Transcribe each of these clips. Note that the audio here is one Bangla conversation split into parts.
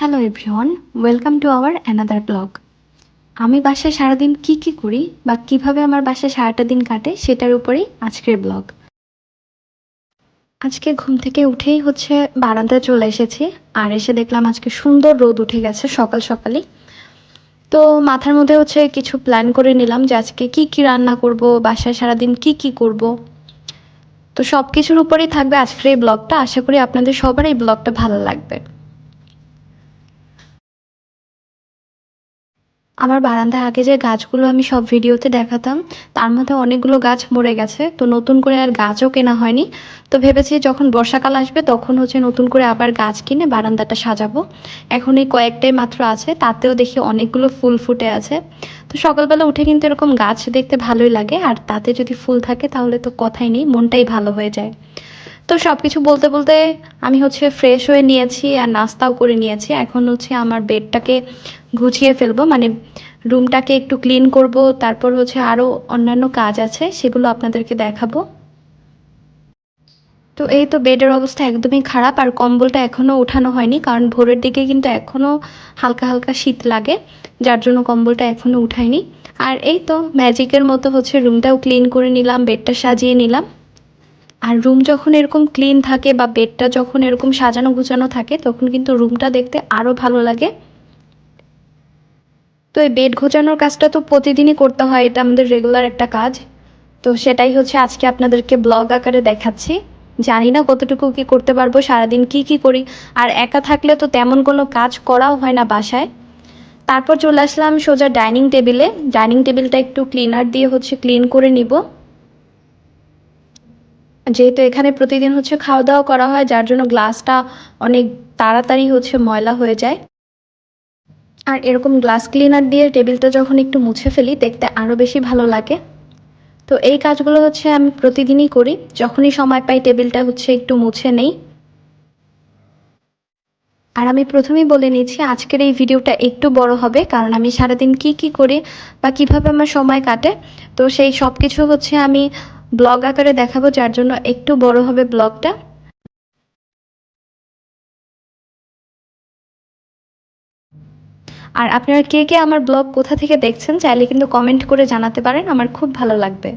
Hello everyone welcome to our another blog আমি বাসায় সারাদিন কি কি করি বা কীভাবে আমার বাসায় সারাটা দিন কাটে সেটার উপরেই আজকের ব্লগ আজকে ঘুম থেকে উঠেই হচ্ছে বারান্দায় চলে এসেছি আর এসে দেখলাম আজকে সুন্দর রোদ উঠে গেছে সকাল সকালই। তো মাথার মধ্যে হচ্ছে কিছু প্ল্যান করে নিলাম যে আজকে কি কি রান্না করব, বাসায় সারাদিন কি কি করব। তো সব কিছুর উপরেই থাকবে আজকের এই ব্লগটা আশা করি আপনাদের সবার এই ব্লগটা ভালো লাগবে। আমার বারান্দায় আগে যে গাছগুলো আমি সব ভিডিওতে দেখাতাম, তার মধ্যে অনেকগুলো গাছ মরে গেছে। তো নতুন করে আর গাছও কেনা হয়নি। তো ভেবেছি যখন বর্ষাকাল আসবে, তখন হচ্ছে নতুন করে আবার গাছ কিনে বারান্দাটা সাজাবো। এখন এই কয়েকটাই মাত্র আছে, তাতেও দেখি অনেকগুলো ফুল ফুটে আছে। তো সকালবেলা উঠে কিন্তু এরকম গাছ দেখতে ভালোই লাগে, আর তাতে যদি ফুল থাকে তাহলে তো কথাই নেই, মনটাই ভালো হয়ে যায়। তো সব কিছু বলতে বলতে আমি হচ্ছে ফ্রেশ হয়ে নিয়েছি আর নাস্তাও করে নিয়েছি। এখন হচ্ছে আমার বেডটাকে গুছিয়ে ফেলব মানে রুমটাকে একটু ক্লিন করব, তারপর হচ্ছে আরও অন্যান্য কাজ আছে, সেগুলো আপনাদেরকে দেখাবো। তো এই তো বেডের অবস্থা একদমই খারাপ, আর কম্বলটা এখনও ওঠানো হয়নি, কারণ ভোরের দিকে কিন্তু এখনও হালকা হালকা শীত লাগে, যার জন্য কম্বলটা এখনও উঠায়নি। আর এই তো ম্যাজিকের মতো হচ্ছে রুমটাও ক্লিন করে নিলাম, বেডটা সাজিয়ে নিলাম। আর রুম যখন এরকম ক্লিন থাকে বা বেডটা যখন এরকম সাজানো গুছানো থাকে, তখন কিন্তু রুমটা দেখতে আরও ভালো লাগে। তো এই বেড গোছানোর কাজটা তো প্রতিদিনই করতে হয়, এটা আমাদের রেগুলার একটা কাজ। তো সেটাই হচ্ছে আজকে আপনাদেরকে ব্লগ আকারে দেখাচ্ছি। জানি না কতটুকু কি করতে পারব, সারাদিন কি কি করি, আর একা থাকলে তো তেমন কোনো কাজ করাও হয় না বাসায়। তারপর চলে আসলাম সোজা ডাইনিং টেবিলে ডাইনিং টেবিলটা একটু ক্লিনার দিয়ে হচ্ছে ক্লিন করে নিব। যেহেতু এখানে প্রতিদিন হচ্ছে খাওয়া দাওয়া করা হয়, যার জন্য গ্লাসটা অনেক তাড়াতাড়ি হচ্ছে ময়লা হয়ে যায়। আর এরকম গ্লাস ক্লিনার দিয়ে টেবিলটা যখন একটু মুছে ফেলি, দেখতে আরও বেশি ভালো লাগে। তো এই কাজগুলো হচ্ছে আমি প্রতিদিনই করি। যখনই সময় পাই টেবিলটা হচ্ছে একটু মুছে নেই। আর আমি প্রথমেই বলে নিচ্ছি আজকের এই ভিডিওটা একটু বড় হবে, কারণ আমি সারাদিন কি কি করি বা কীভাবে আমার সময় কাটে। তো সেই সব কিছু হচ্ছে আমি ব্লগ আকারে দেখাবো যার জন্য একটু বড় হবে ব্লগটা। আর আপনারা কে কে আমার ব্লগ কোথা থেকে দেখছেন, চাইলে কিন্তু কমেন্ট করে জানাতে পারেন, আমার খুব ভালো লাগবে।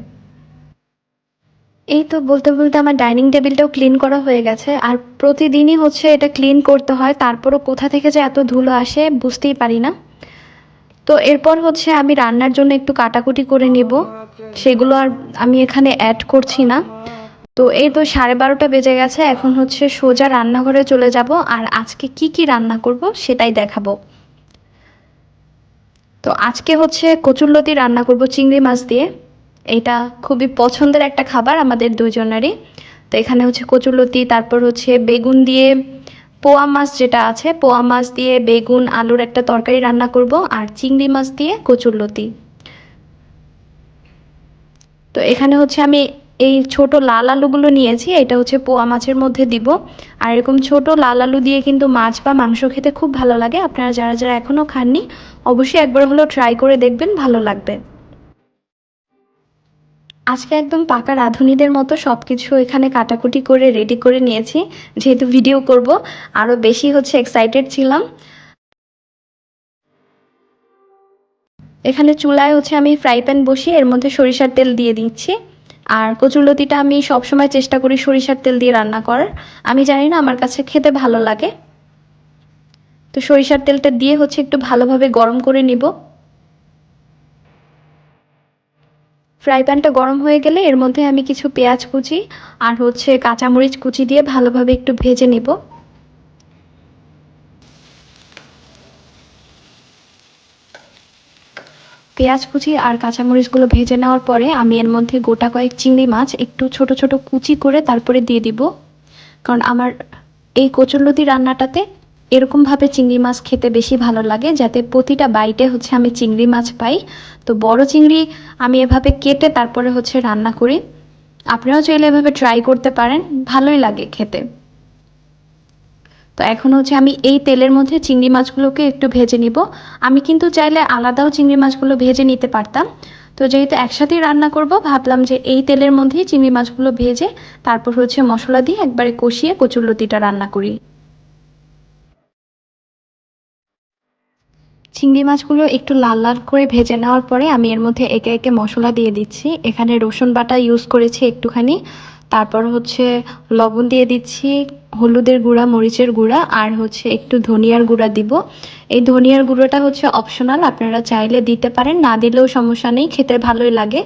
এই তো বলতে বলতে আমার ডাইনিং টেবিলটাও ক্লিন করা হয়ে গেছে, আর প্রতিদিনই হচ্ছে এটা ক্লিন করতে হয়, তারপরও কোথা থেকে যে এত ধুলো আসে বুঝতেই পারি না। তো এরপর হচ্ছে আমি রান্নার জন্য একটু কাটাকুটি করে নেব। সেগুলো আর আমি এখানে অ্যাড করছি না। তো এই তো সাড়ে বারোটা বেজে গেছে, এখন হচ্ছে সোজা রান্নাঘরে চলে যাব আর আজকে কি কি রান্না করব সেটাই দেখাবো। তো আজকে হচ্ছে কচুরলতি রান্না করব চিংড়ি মাছ দিয়ে। এটা খুবই পছন্দের একটা খাবার আমাদের দুজনেরই। তো এখানে হচ্ছে কচুরলতি, তারপর হচ্ছে বেগুন দিয়ে পোয়া মাছ যেটা আছে, পোয়া মাছ দিয়ে বেগুন, আলুর একটা তরকারি রান্না করব আর চিংড়ি মাছ দিয়ে কচুরলতি তো এখানে হচ্ছে আমি এই ছোট লাল আলুগুলো নিয়েছি, এটা হচ্ছে পোয়া মাছের মধ্যে দিব। আর এরকম ছোট লাল আলু দিয়ে কিন্তু মাছ বা মাংস খেতে খুব ভালো লাগে। আপনারা যারা যারা এখনও খাননি, অবশ্যই একবার হলেও ট্রাই করে দেখবেন, ভালো লাগবে। আজকে একদম পাকা রাঁধুনিদের মতো সব কিছু এখানে কাটাকুটি করে রেডি করে নিয়েছি। যেহেতু ভিডিও করব আরও বেশি হচ্ছে এক্সাইটেড ছিলাম। এখানে চুলায় হচ্ছে আমি ফ্রাই প্যান বসিয়ে এর মধ্যে সরিষার তেল দিয়ে দিচ্ছি। আর কচুরলতিটা আমি সবসময় চেষ্টা করি সরিষার তেল দিয়ে রান্না করার। আমি জানি না, আমার কাছে খেতে ভালো লাগে। তো সরিষার তেলটা দিয়ে হচ্ছে একটু ভালোভাবে গরম করে নিব। ফ্রাই প্যানটা গরম হয়ে গেলে এর মধ্যে আমি কিছু পেঁয়াজ কুচি আর হচ্ছে কাঁচামরিচ কুচি দিয়ে ভালোভাবে একটু ভেজে নেব। পেঁয়াজ কুচি আর কাঁচামরিচগুলো ভেজে নেওয়ার পরে আমি এর মধ্যে গোটা কয়েক চিংড়ি মাছ একটু ছোট ছোট কুচি করে তারপরে দিয়ে দিব। কারণ আমার এই কচুরলতি রান্নাটাতে এরকমভাবে চিংড়ি মাছ খেতে বেশি ভালো লাগে, যাতে প্রতিটা বাইটে হচ্ছে আমি চিংড়ি মাছ পাই। তো বড় চিংড়ি আমি এভাবে কেটে তারপরে হচ্ছে রান্না করি। আপনারাও চাইলে এভাবে ট্রাই করতে পারেন, ভালোই লাগে খেতে। তো এখন হচ্ছে আমি এই তেলের মধ্যে চিংড়ি মাছগুলোকে একটু ভেজে নিব। আমি কিন্তু চাইলে আলাদাও চিংড়ি মাছগুলো ভেজে নিতে পারতাম। তো যেহেতু একসাথেই রান্না করব, ভাবলাম যে এই তেলের মধ্যেই চিংড়ি মাছগুলো ভেজে তারপর হচ্ছে মশলা দিয়ে একবারে কষিয়ে কচুর কচুরলতিটা রান্না করি। চিংড়ি মাছগুলো একটু লাল লাল করে ভেজে নেওয়ার পরে আমি এর মধ্যে একে একে মশলা দিয়ে দিচ্ছি। এখানে রসুন বাটা ইউজ করেছি একটুখানি। তারপর হচ্ছে লবণ দিয়ে দিচ্ছি, হলুদের গুঁড়া, মরিচের গুঁড়া, আর হচ্ছে একটু ধনিয়ার গুঁড়া দিব। এই ধনিয়ার গুঁড়োটা হচ্ছে অপশনাল আপনারা চাইলে দিতে পারেন, না দিলেও সমস্যা নেই, খেতে ভালোই লাগে।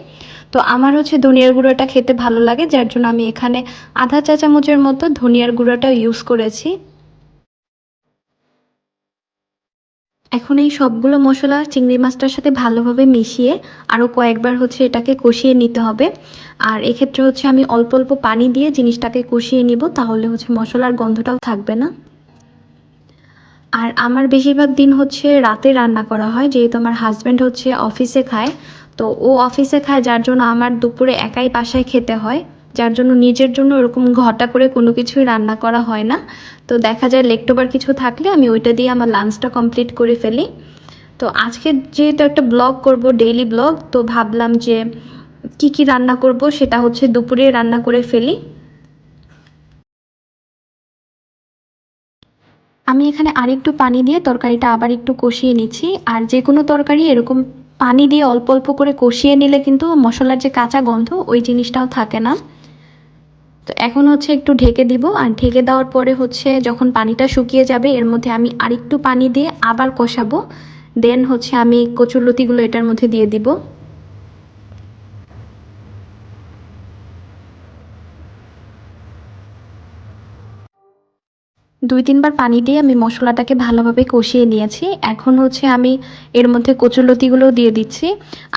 তো আমার হচ্ছে ধনিয়ার গুঁড়োটা খেতে ভালো লাগে, যার জন্য আমি এখানে আধা চা চামচের মতো ধনিয়ার গুঁড়োটা ইউজ করেছি। এখন এই সবগুলো মশলা চিংড়ি মাছটার সাথে ভালোভাবে মিশিয়ে আরও কয়েকবার হচ্ছে এটাকে কষিয়ে নিতে হবে। আর এক্ষেত্রে হচ্ছে আমি অল্প অল্প পানি দিয়ে জিনিসটাকে কষিয়ে নিব, তাহলে হচ্ছে মশলার গন্ধটাও থাকবে না। আর আমার বেশিরভাগ দিন হচ্ছে রাতে রান্না করা হয়, যেহেতু আমার হাজব্যান্ড হচ্ছে অফিসে খায়, তো ও অফিসে খায়, যার জন্য আমার দুপুরে একাই বাসায় খেতে হয়। যার জন্য নিজের জন্য ওরকম ঘটা করে কোনো কিছুই রান্না করা হয় না। তো দেখা যায় লেকটোবার কিছু থাকলে আমি ওইটা দিয়ে আমার লাঞ্চটা কমপ্লিট করে ফেলি। তো আজকে যেহেতু একটা ব্লগ করব ডেইলি ব্লগ তো ভাবলাম যে কি কি রান্না করব সেটা হচ্ছে দুপুরে রান্না করে ফেলি। আমি এখানে আরেকটু পানি দিয়ে তরকারিটা আবার একটু কষিয়ে নিচ্ছি। আর যে কোনো তরকারি এরকম পানি দিয়ে অল্প অল্প করে কষিয়ে নিলে কিন্তু মশলার যে কাঁচা গন্ধ ওই জিনিসটাও থাকে না। তো এখন হচ্ছে একটু ঢেকে দিব। আর ঢেকে দেওয়ার পরে হচ্ছে যখন পানিটা শুকিয়ে যাবে, এর মধ্যে আমি আরেকটু পানি দিয়ে আবার কষাবো। দেন হচ্ছে আমি কচুরলতিগুলো এটার মধ্যে দিয়ে দিব। দুই তিনবার পানি দিয়ে আমি মশলাটাকে ভালোভাবে কষিয়ে নিয়েছি। এখন হচ্ছে আমি এর মধ্যে কচুরলতিগুলো দিয়ে দিচ্ছি।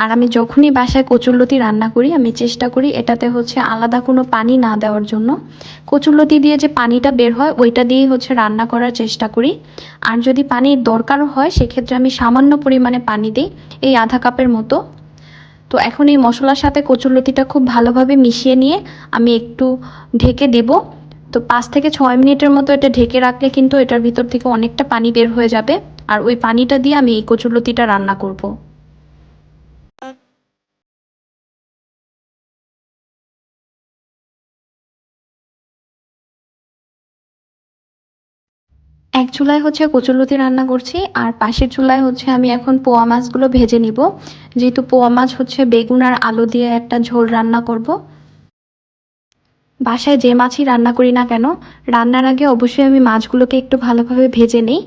আর আমি যখনই বাসায় কচুরলতি রান্না করি, আমি চেষ্টা করি এটাতে হচ্ছে আলাদা কোনো পানি না দেওয়ার জন্য। কচুরলতি দিয়ে যে পানিটা বের হয়, ওইটা দিয়েই হচ্ছে রান্না করার চেষ্টা করি। আর যদি পানির দরকারও হয়, সেক্ষেত্রে আমি সামান্য পরিমাণে পানি দিই এই আধা কাপের মতো। তো এখন এই মশলার সাথে কচুরলতিটা খুব ভালোভাবে মিশিয়ে নিয়ে আমি একটু ঢেকে দেবো। তো পাঁচ থেকে ছয় মিনিটের মতো এটা ঢেকে রাখলে কিন্তু এটার ভিতর থেকে অনেকটা পানি বের হয়ে যাবে আর ওই পানিটা দিয়ে আমি এই কচুরলতিটা রান্না করব। এক চুলায় হচ্ছে কচুরলতি রান্না করছি, আর পাশের চুলায় হচ্ছে আমি এখন পোয়া মাছগুলো ভেজে নিব যেহেতু পোয়া মাছ হচ্ছে বেগুন আর আলু দিয়ে একটা ঝোল রান্না করব। বাসায় যে মাছই রান্না করি না কেন, রান্নার আগে অবশ্যই আমি মাছগুলোকে একটু ভালোভাবে ভেজে নিই।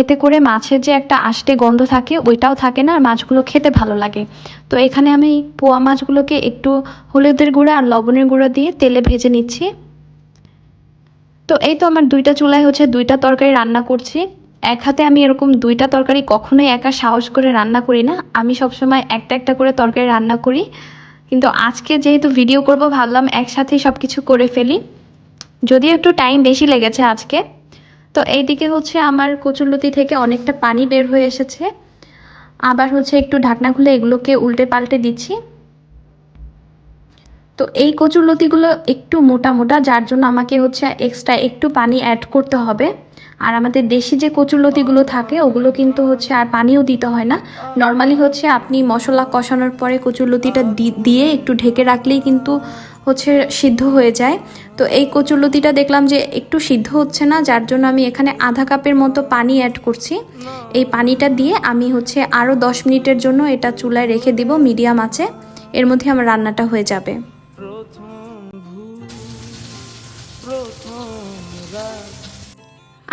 এতে করে মাছের যে একটা আষ্টে গন্ধ থাকে, ওইটাও থাকে না, আর মাছগুলো খেতে ভালো লাগে। তো এখানে আমি পোয়া মাছগুলোকে একটু হলুদের গুঁড়া আর লবণের গুঁড়া দিয়ে তেলে ভেজে নিচ্ছি। তো এই তো আমার দুইটা চুলায় হচ্ছে দুইটা তরকারি রান্না করছি। এক হাতে আমি এরকম দুইটা তরকারি কখনোই একা সাহস করে রান্না করি না। আমি সবসময় একটা একটা করে তরকারি রান্না করি। কিন্তু আজকে যেহেতু ভিডিও করব, ভাবলাম একসাথেই সব কিছু করে ফেলি। যদিও একটু টাইম বেশি লেগেছে আজকে। তো এইদিকে হচ্ছে আমার কচুরলতি থেকে অনেকটা পানি বের হয়ে এসেছে। আবার হচ্ছে একটু ঢাকনা খুলে এগুলোকে উল্টে পাল্টে দিচ্ছি। তো এই কচুরলতিগুলো একটু মোটা মোটা, যার জন্য আমাকে হচ্ছে এক্সট্রা একটু পানি অ্যাড করতে হবে। আর আমাদের দেশি যে কচুরলতিগুলো থাকে, ওগুলো কিন্তু হচ্ছে আর পানিও দিতে হয় না। নর্মালি হচ্ছে আপনি মশলা কষানোর পরে কচুরলতিটা দিয়ে একটু ঢেকে রাখলেই কিন্তু হচ্ছে সিদ্ধ হয়ে যায়। তো এই কচুরলতিটা দেখলাম যে একটু সিদ্ধ হচ্ছে না, যার জন্য আমি এখানে আধা কাপের মতো পানি অ্যাড করছি। এই পানিটা দিয়ে আমি হচ্ছে আরও দশ মিনিটের জন্য এটা চুলায় রেখে দিব, মিডিয়াম আছে। এর মধ্যে আমার রান্নাটা হয়ে যাবে।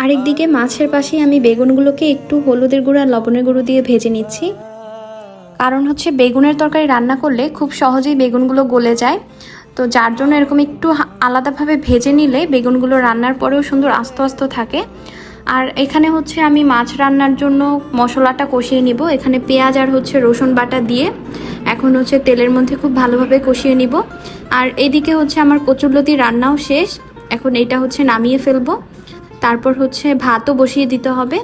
আরেকদিকে মাছের পাশে আমি বেগুনগুলোকে একটু হলুদের গুঁড়ো আর লবণের গুঁড়ো দিয়ে ভেজে নিচ্ছি। কারণ হচ্ছে বেগুনের তরকারি রান্না করলে খুব সহজেই বেগুনগুলো গলে যায়। তো যার জন্য এরকম একটু আলাদাভাবে ভেজে নিলে বেগুনগুলো রান্নার পরেও সুন্দর আস্ত আস্ত থাকে। আর এখানে হচ্ছে আমি মাছ রান্নার জন্য মশলাটা কষিয়ে নিব। এখানে পেঁয়াজ আর হচ্ছে রসুন বাটা দিয়ে এখন হচ্ছে তেলের মধ্যে খুব ভালোভাবে কষিয়ে নিব। আর এদিকে হচ্ছে আমার কচুরলতি রান্নাও শেষ। এখন এটা হচ্ছে নামিয়ে ফেলব। তারপর হচ্ছে ভাতও বসিয়ে দিতে হবে।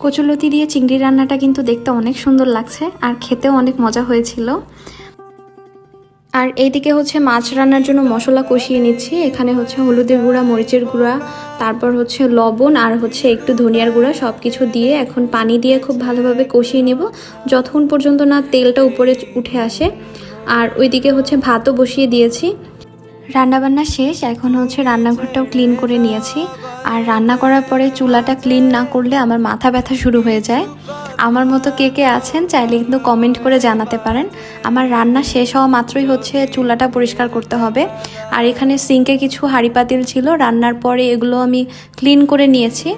কচুলতি দিয়ে চিংড়ি রান্নাটা কিন্তু দেখতে অনেক সুন্দর লাগছে আর খেতেও অনেক মজা হয়েছিল। আর এইদিকে হচ্ছে মাছ রান্নার জন্য মশলা কষিয়ে নিচ্ছি। এখানে হচ্ছে হলুদের গুঁড়া, মরিচের গুঁড়া, তারপর হচ্ছে লবণ আর হচ্ছে একটু ধনিয়ার গুঁড়া সব কিছু দিয়ে এখন পানি দিয়ে খুব ভালোভাবে কষিয়ে নেব। যতক্ষণ পর্যন্ত না তেলটা উপরে উঠে আসে। আর ওইদিকে হচ্ছে ভাতও বসিয়ে দিয়েছি। রান্নাবান্না শেষ, এখন হচ্ছে রান্নাঘরটাও ক্লিন করে নিয়েছি। আর রান্না করার পরে চুলাটা ক্লিন না করলে আমার মাথা ব্যথা শুরু হয়ে যায়। আমার মতো কে কে আছেন, চাইলে কিন্তু কমেন্ট করে জানাতে পারেন। আমার রান্না শেষ হওয়া মাত্রই হচ্ছে চুলাটা পরিষ্কার করতে হবে। আর এখানে সিঙ্কে কিছু হাঁড়ি পাতিল ছিল, রান্নার পরে এগুলো আমি ক্লিন করে নিয়েছি।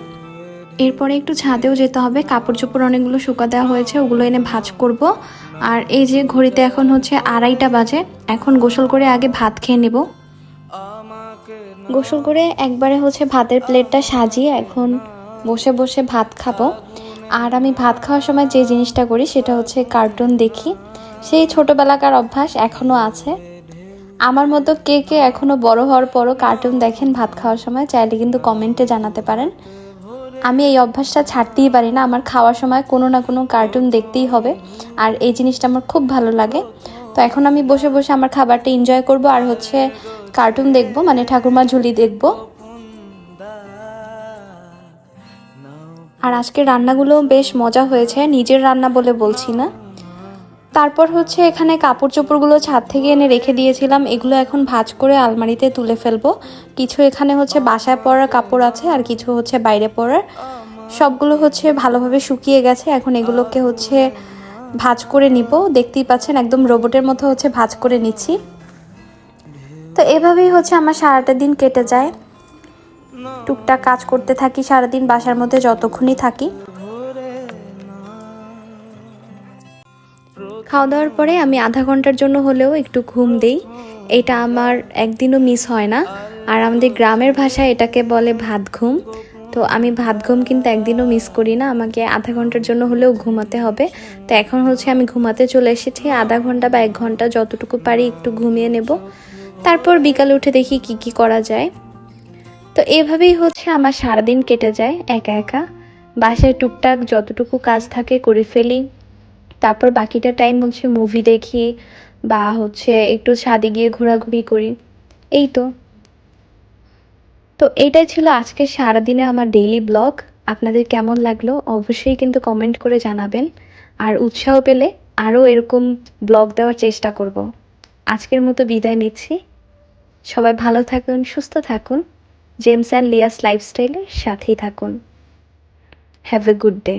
এরপরে একটু ছাদেও যেতে হবে কাপড় চোপড় অনেকগুলো শুকা দেওয়া হয়েছে, ওগুলো এনে ভাজ করব। আর এই যে ঘড়িতে এখন হচ্ছে আড়াইটা বাজে, এখন গোসল করে আগে ভাত খেয়ে নেব। গোসল করে একবারে হচ্ছে ভাতের প্লেটটা সাজিয়ে এখন বসে বসে ভাত খাব। আর আমি ভাত খাওয়ার সময় যে জিনিসটা করি সেটা হচ্ছে কার্টুন দেখি। সেই ছোটোবেলাকার অভ্যাস এখনও আছে। আমার মতো কে কে এখনও বড় হওয়ার পরও কার্টুন দেখেন ভাত খাওয়ার সময়, চাইলে কিন্তু কমেন্টে জানাতে পারেন। আমি এই অভ্যাসটা ছাড়তেই পারি না। আমার খাওয়ার সময় কোনো না কোনো কার্টুন দেখতেই হবে। আর এই জিনিসটা আমার খুব ভালো লাগে। তো এখন আমি বসে বসে আমার খাবারটা এনজয় করব আর হচ্ছে কার্টুন দেখব মানে ঠাকুরমা ঝুলি দেখব। আর আজকে রান্নাগুলো বেশ মজা হয়েছে। নিজের রান্না বলে বলছি না। তারপর হচ্ছে এখানে কাপড় চোপড়গুলো ছাদ থেকে এনে রেখে দিয়েছিলাম। এগুলো এখন ভাঁজ করে আলমারিতে তুলে ফেলব। কিছু এখানে হচ্ছে বাসায় পরার কাপড় আছে আর কিছু হচ্ছে বাইরে পরার। সবগুলো হচ্ছে ভালোভাবে শুকিয়ে গেছে। এখন এগুলোকে হচ্ছে ভাঁজ করে নিব। দেখতেই পাচ্ছেন একদম রোবটের মতো হচ্ছে ভাজ করে নিচ্ছি। তো এভাবেই হচ্ছে আমার সারাটা দিন কেটে যায়। টুকটাক কাজ করতে থাকি সারাদিন বাসার মধ্যে যতক্ষণই থাকি। খাওয়া দাওয়ার পরে আমি আধা ঘণ্টার জন্য হলেও একটু ঘুম দিই। এটা আমার একদিনও মিস হয় না। আর আমাদের গ্রামের ভাষায় এটাকে বলে ভাত ঘুম। তো আমি ভাত ঘুম কিন্তু একদিনও মিস করি না। আমাকে আধা ঘণ্টার জন্য হলেও ঘুমাতে হবে। তো এখন হচ্ছে আমি ঘুমাতে চলে এসেছি। আধা ঘণ্টা বা এক ঘণ্টা যতটুকু পারি একটু ঘুমিয়ে নেব। তারপর বিকালে উঠে দেখি কি কি করা যায়। তো এভাবেই হচ্ছে আমার সারাদিন কেটে যায় একা একা। বাসায় টুকটাক যতটুকু কাজ থাকে করে ফেলি। তারপর বাকিটা টাইম হচ্ছে মুভি দেখি বা হচ্ছে একটু ছাদে গিয়ে ঘোরাঘুরি করি। এই তো। তো এটাই ছিল আজকে সারাদিনে আমার ডেইলি ব্লগ আপনাদের কেমন লাগল অবশ্যই কিন্তু কমেন্ট করে জানাবেন। আর উৎসাহ পেলে আরও এরকম ব্লগ দেওয়ার চেষ্টা করব। আজকের মতো বিদায় নিচ্ছি। সবাই ভালো থাকুন, সুস্থ থাকুন। জেমস অ্যান্ড লিয়াস লাইফস্টাইলের সাথেই থাকুন। Have a good day